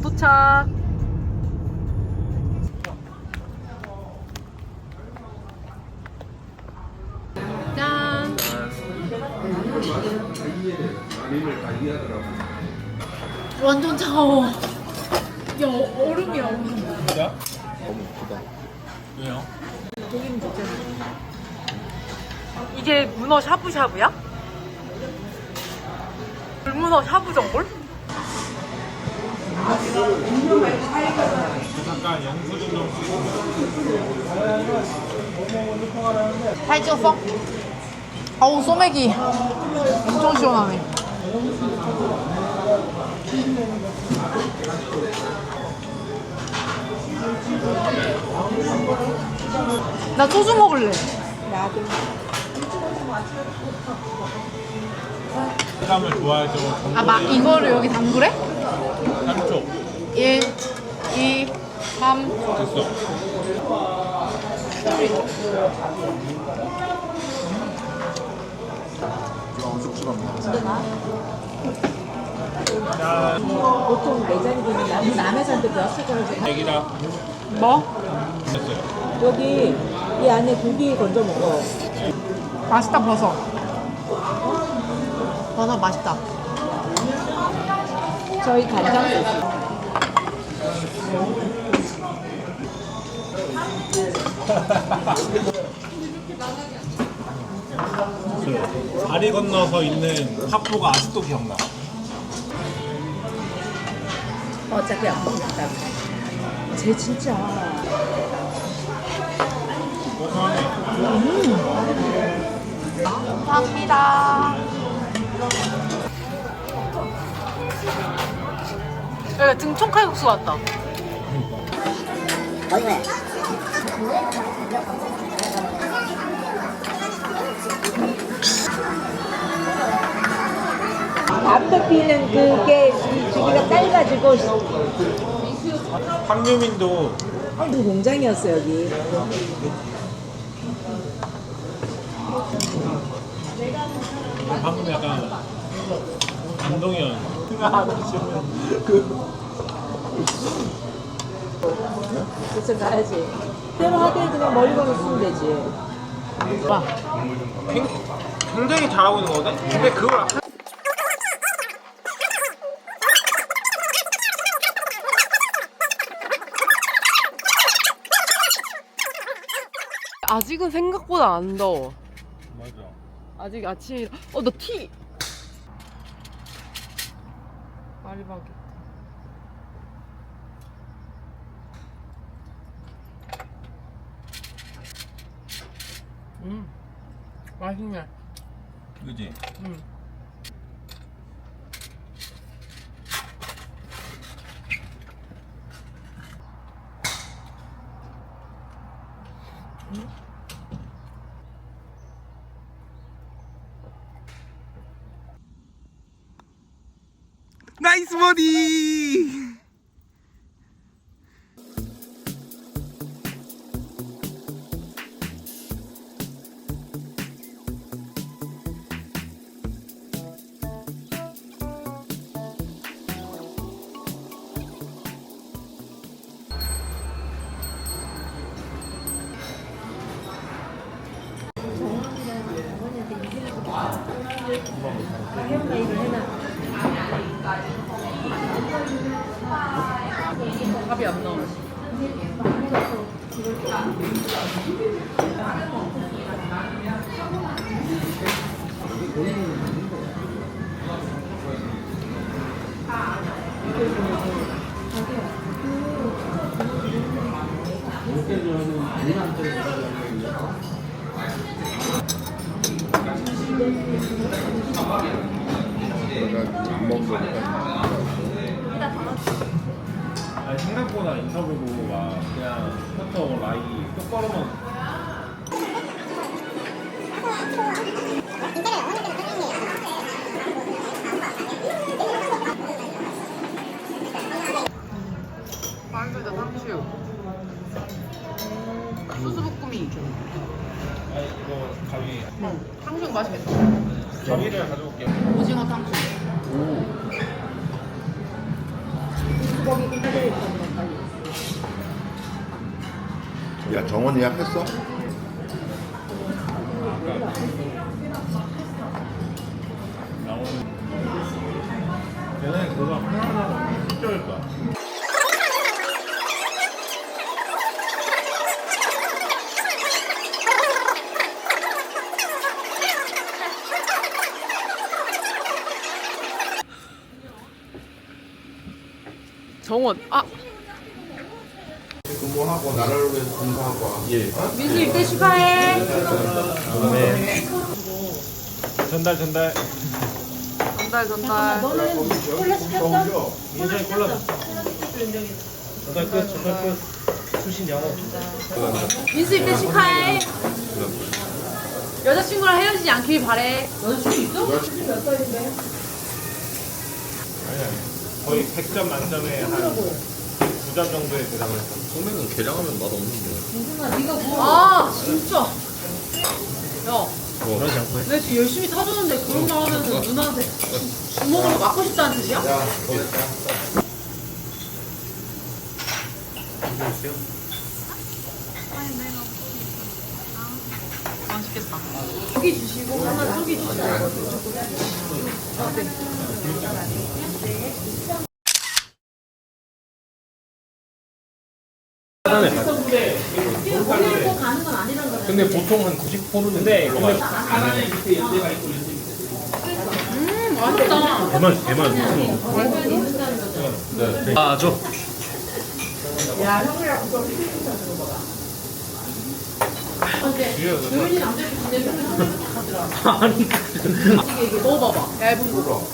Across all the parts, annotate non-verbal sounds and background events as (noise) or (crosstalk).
도착. 짠. 완전 차가워. 야 얼음이야 얼음. 진짜? 너무 예쁘다. 왜요? 이게 문어 샤브샤브야? 불문어 샤브 전골? 잘 찍었어? 아우 소맥이 엄청 시원하네 나 소주 먹을래 좋아해서 아 막 이거를 여기 담그래? 3초 1 2 3 됐어. 자, 보통 매장들은 남, 남해산도 몇수 정도 애기다. 뭐? 됐어요. 여기 이 안에 고기 건져 먹어. 맛있다 버섯 버섯 맛있다 저희 간장 소스. 그 다리 건너서 있는 팝포가 아직도 기억나. 어차피 안 먹는다. 쟤 진짜 감사합니다 여기가 등촌 칼국수 같다. 담배 피는 그게 주기가 짧아지고. 황유민도 그 공장이었어 여기. 방금 약간 안동현 그 그래서 가야지. 때로 하되 그냥 머리만 쓰면 되지. 와 굉장히 잘하고 있는 거거든? 근데 그걸 한- 아직은 생각보다 안 더워 맞아. 아직 아침 어너 티. 파리바게트. 음 맛있네. 그지? 음. 나이스 버디! 밥이 안 나와. 생각보다 인터뷰 보고 막 그냥 포터 라이 똑바로만 빵에다 상추. 수수부꾸미. 아니 이거 가위 탕수육 맛있겠다. 가위를 가져올게요 오징어 탕수육. 정원 예약했어? 정원. 아 근무하고 나라를 위해서 공부하고. 와. 예 민수 입대 축하해. 네. 전달 전달. 전달 전달. 너는 콜라 시켰어? 인정이 골라 전달 끝 전달 끝. 수신 영어. 민수 입대 축하해. 여자친구랑 헤어지지 않길 바래. 아니 아니 거의 100점 만점에 한 9점 정도의 대답을 했어 소맥은 개량하면 맛 없는데. 아 진짜. 야. 그러지 않고 내 지금 열심히 사주는데 그런 말 하면서 누나한테 주먹으로 맞고 싶다는 뜻이야? 야, 맛있겠다. 여기 주시고 하나 저기 주시고. 근데 보통 한 90%는 근데 근데 음 맛있다. 대만 대만 네. 아 줘. 아니 이게 이게 먹어봐봐. 얇은 거.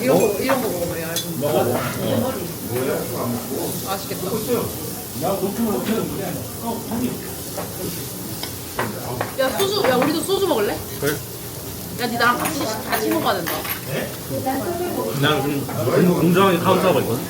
이런 거 이런 거 먹어봐. 얇은 거. 먹어 먹어. 맛있겠다. 야 소주 야 우리도 소주 먹을래? 그래. 야니 나랑 같이 같이 먹어야 된다. 그냥 공- 공정하게 카운트하고 있거든.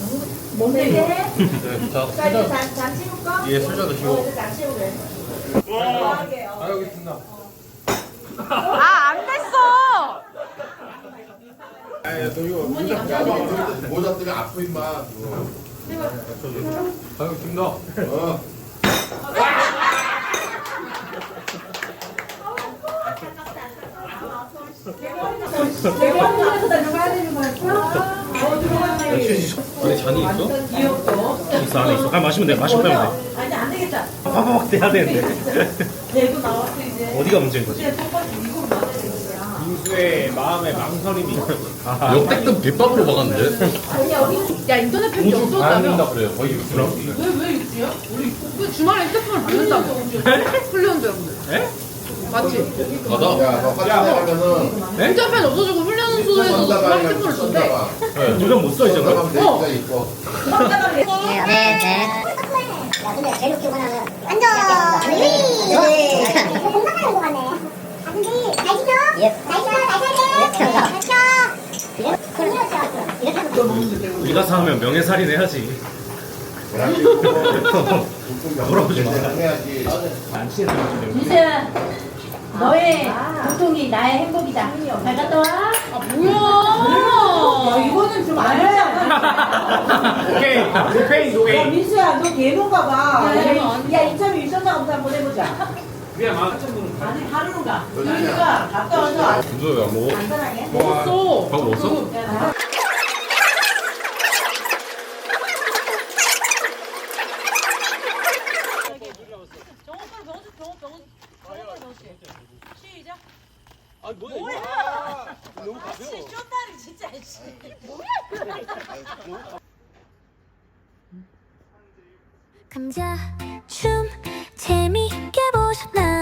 (laughs) 이거. 뭔데? 네, 자, 자, 자 치울까? 예, 술자 드시고. 자 치우래. 아 여기 있습니다. 아 안 됐어. 아야 너 이거 모자 모자 때문에 아프 임마. 그거. 아 여기 있습니다. 어. 대관에서 누가 해야 되는 거였어? 어, 들어갔네. 잔이 있어? 있어 안에 있어. 아 마시면 돼. 마시면 빼면 돼. 아니 안 되겠다. 빠바박 돼야 되는데. (laughs) 얘도 나왔어 이제. 어디가 문제인 거지? 이제 똑같이 이거 맞아야 되는 거야. 민수의 마음에 망설임이. 아, 역대급 빗밥으로 박았는데? 아니 어디? 야 인터넷 팬이 없어졌다며. 그래요. 거의 육수랑. 왜왜 육지야? 우리 그 주말에 휴대폰을 받는다며. 훈련도 여러분들. 에? 맞지? 가다. 야, 너 화장실 가면은 네? 인터넷 없어지고 훈련 소에서도 주말 휴대폰을 준대. 도전 못 써, 이제. 돼. 어. 있고. 네, 네. 야, 근데 제일 웃기고 나는 완전 네. 공감하는 거 같네. 아, 근데 잘 지켜? 예. 잘 지켜, 잘 살게. 잘 지켜. 그래? 이렇게 하면 우리 가서 하면 명예살인 해야지. 돌아오지 마. 해야지. 안 친해서 이제 너의 고통이 나의 행복이다. 잘 갔다 와. 아 뭐야? 야, 이거는 좀 아니야. (laughs) 오케이. 오케이, 야, 오케이. 민수야, 너 개노가 봐. 야, 야. 야, 이참에 일선자 검사 한번 해보자. 그냥 만 아니, 하루는 가. 그러니까 갔다 와서 민수 왜안 먹어? 간단하게. 먹었어. 밥 먹었어? 야, 나 감자 춤 재미있게 보셨나요?